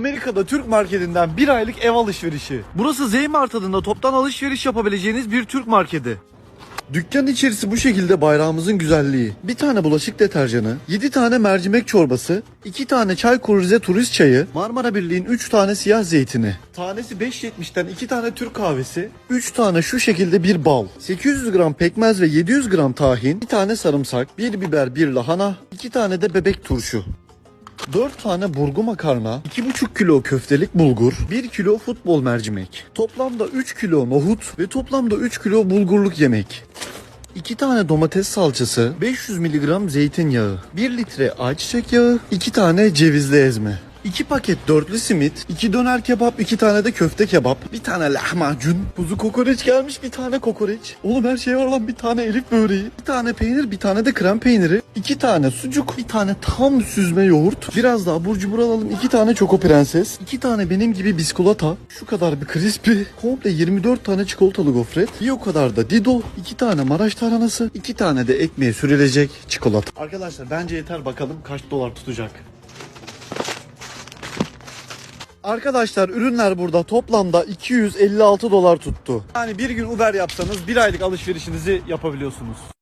Amerika'da Türk marketinden bir aylık ev alışverişi. Burası Zeymart adında toptan alışveriş yapabileceğiniz bir Türk marketi. Dükkan içerisi bu şekilde bayrağımızın güzelliği. Bir tane bulaşık deterjanı, 7 tane mercimek çorbası, 2 tane Çaykur Rize turist çayı, Marmara Birliği'nin 3 tane siyah zeytini. Tanesi 5.70'ten 2 tane Türk kahvesi, 3 tane şu şekilde bir bal, 800 gram pekmez ve 700 gram tahin, 1 tane sarımsak, 1 biber, 1 lahana, 2 tane de bebek turşu. 4 tane burgu makarna, 2,5 kilo köftelik bulgur, 1 kilo futbol mercimek. Toplamda 3 kilo nohut ve toplamda 3 kilo bulgurluk yemek. 2 tane domates salçası, 500 mg zeytinyağı, 1 litre ayçiçek yağı, 2 tane cevizli ezme. 2 paket dörtlü simit, 2 döner kebap, 2 tane de köfte kebap, bir tane lahmacun, kuzu kokoreç gelmiş, bir tane kokoreç. Oğlum her şey var lan bir tane elif böreği, bir tane peynir, bir tane de krem peyniri, 2 tane sucuk, bir tane tam süzme yoğurt, biraz daha abur cubur alalım, 2 tane çoko prenses, 2 tane benim gibi biskolata, şu kadar bir crispy, komple 24 tane çikolatalı gofret, bir o kadar da dido, 2 tane Maraş tarhanası, 2 tane de ekmeğe sürülecek çikolata. Arkadaşlar bence yeter bakalım kaç dolar tutacak. Arkadaşlar ürünler burada toplamda 256 dolar tuttu. Yani bir gün Uber yapsanız bir aylık alışverişinizi yapabiliyorsunuz.